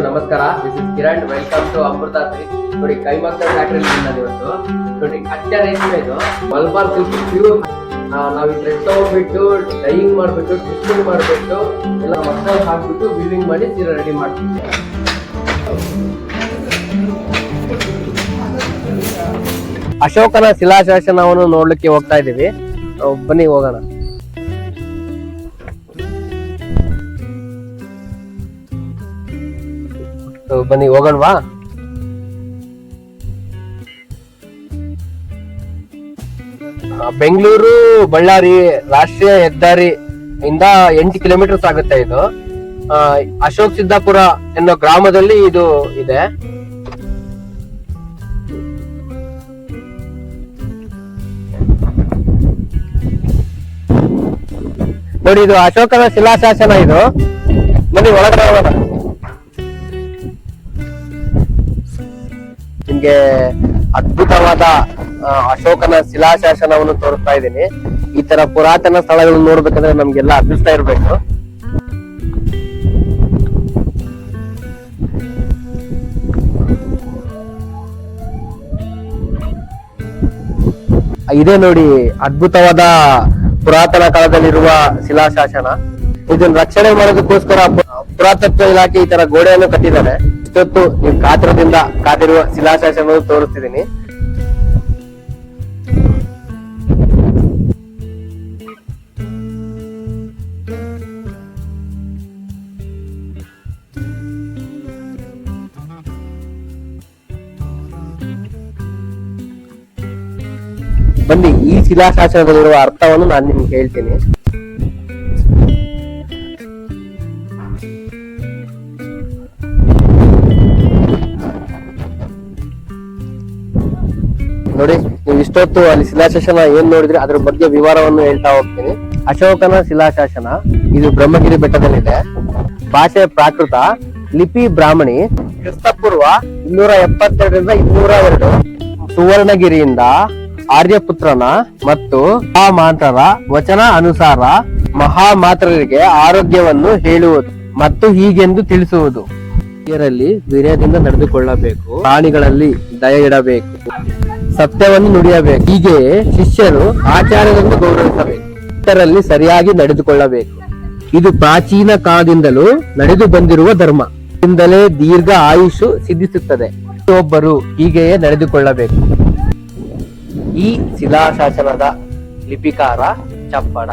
ಎಲ್ಲರಿಗೂ ನಮಸ್ಕಾರ. This is Kiran. Welcome to Amrutha ನೋಡಿ ಕೈಮಗ್ಗ ಫ್ಯಾಕ್ಟ್ರಿ ಇವತ್ತು ನೋಡಿ ಕಚ್ಚಾ ರೇಷ್ಮೆ ಇದು. ಮಲ್ಬಾರ್ ಸಿಲ್ಕ್ ಪ್ಯೂರ್ ನಾವು ಈ ಥ್ರೆಡ್ ತಗೊಂಡ್ಬಿಟ್ಟು ಡೈಯಿಂಗ್ ಮಾಡ್ಬಿಟ್ಟು ಟ್ವಿಸ್ಟಿಂಗ್ ಮಾಡ್ಬಿಟ್ಟು, ಎಲ್ಲ ಮಸಾಲ ಹಾಕ್ಬಿಟ್ಟು ವಿವಿಂಗ್ ಮಾಡಿ ಸೀರೆ ರೆಡಿ ಮಾಡ್ತೀವಿ. ಅಶೋಕನ ಶಿಲಾಶಾಸನವನ್ನು ನೋಡ್ಲಿಕ್ಕೆ ಹೋಗ್ತಾ ಇದ್ದೀವಿ. ಬನ್ನಿ, ಹೋಗೋಣ. ಬನ್ನಿ ಹೋಗೋಣವಾ ಬೆಂಗಳೂರು, ಬಳ್ಳಾರಿ, ರಾಷ್ಟ್ರೀಯ ಹೆದ್ದಾರಿ ಇಂದ ಎಂಟು ಕಿಲೋಮೀಟರ್ಸ್ ಆಗುತ್ತೆ ಇದು. ಅಶೋಕ್ ಸಿದ್ದಾಪುರ ಎನ್ನೋ ಗ್ರಾಮದಲ್ಲಿ ಇದು ಇದೆ. ನೋಡಿ, ಇದು ಅಶೋಕನ ಶಿಲಾಶಾಸನ ಇದು. ಬನ್ನಿ, ಒಳಗಡೆ ನಿಮ್ಗೆ ಅದ್ಭುತವಾದ ಅಶೋಕನ ಶಿಲಾಶಾಸನವನ್ನು ತೋರಿಸ್ತಾ ಇದ್ದೀನಿ. ಈ ತರ ಪುರಾತನ ಸ್ಥಳಗಳನ್ನ ನೋಡ್ಬೇಕಂದ್ರೆ ನಮ್ಗೆಲ್ಲ ಅದೃಷ್ಟ ಇರ್ಬೇಕು. ಇದೇ ನೋಡಿ, ಅದ್ಭುತವಾದ ಪುರಾತನ ಕಾಲದಲ್ಲಿರುವ ಶಿಲಾಶಾಸನ. ಇದನ್ನ ರಕ್ಷಣೆ ಮಾಡೋದಕ್ಕೋಸ್ಕರ ಪುರಾತತ್ವ ಇಲಾಖೆ ಈ ತರ ಗೋಡೆಯನ್ನು ಕಟ್ಟಿದ್ದಾರೆ. ಇಷ್ಟೊತ್ತು ನೀವು ಕಾತರದಿಂದ ಕಾದಿರುವ ಶಿಲಾಶಾಸನವನ್ನು ತೋರಿಸ್ತಿದ್ದೀನಿ. ಬನ್ನಿ ಈ ಶಿಲಾಶಾಸನದಲ್ಲಿರುವ ಅರ್ಥವನ್ನು ನಾನು ನಿಮ್ಗೆ ಹೇಳ್ತೀನಿ. ನೋಡಿ, ನೀವು ಇಷ್ಟೊತ್ತು ಅಲ್ಲಿ ಶಿಲಾಶಾಸನ ಏನ್ ನೋಡಿದ್ರೆ? ಅದ್ರ ಬಗ್ಗೆ ವಿವರವನ್ನು ಹೇಳ್ತಾ ಹೋಗ್ತೀನಿ. ಅಶೋಕನ ಶಿಲಾಶಾಸನ, ಇದು ಬ್ರಹ್ಮಗಿರಿ ಬೆಟ್ಟದಲ್ಲಿದೆ. ಭಾಷೆ ಪ್ರಾಕೃತ, ಲಿಪಿ ಬ್ರಾಹ್ಮಣಿ, ಕ್ರಿಸ್ತಪೂರ್ವ ಇನ್ನೂರ ಎಪ್ಪತ್ತೆರಡರಿಂದ ಇನ್ನೂರ ಎರಡು ಸುವರ್ಣಗಿರಿಯಿಂದ ಆರ್ಯಪುತ್ರನ ಮತ್ತು ಮಹಾಮಾತ್ರರ ವಚನ ಅನುಸಾರ ಮಹಾಮಾತ್ರರಿಗೆ ಆರೋಗ್ಯವನ್ನು ಹೇಳುವುದು ಮತ್ತು ಹೀಗೆಂದು ತಿಳಿಸುವುದು. ಇದರಲ್ಲಿ ವೀರ್ಯದಿಂದ ನಡೆದುಕೊಳ್ಳಬೇಕು, ಪ್ರಾಣಿಗಳಲ್ಲಿ ದಯ ಇಡಬೇಕು ಸತ್ಯವನ್ನು ನುಡಿಯಬೇಕು. ಹೀಗೆ ಶಿಷ್ಯರು ಆಚಾರ್ಯರನ್ನು ಗೌರವಿಸಬೇಕು. ಇತರಲ್ಲಿ ಸರಿಯಾಗಿ ನಡೆದುಕೊಳ್ಳಬೇಕು. ಇದು ಪ್ರಾಚೀನ ಕಾಲದಿಂದಲೂ ನಡೆದು ಬಂದಿರುವ ಧರ್ಮ. ಇಂದಲೇ ದೀರ್ಘ ಆಯುಷು ಸಿದ್ಧಿಸುತ್ತದೆ. ಒಬ್ಬರು ಹೀಗೆಯೇ ನಡೆದುಕೊಳ್ಳಬೇಕು. ಈ ಶಿಲಾಶಾಸನದ ಲಿಪಿಕಾರ ಚಪ್ಪಡ.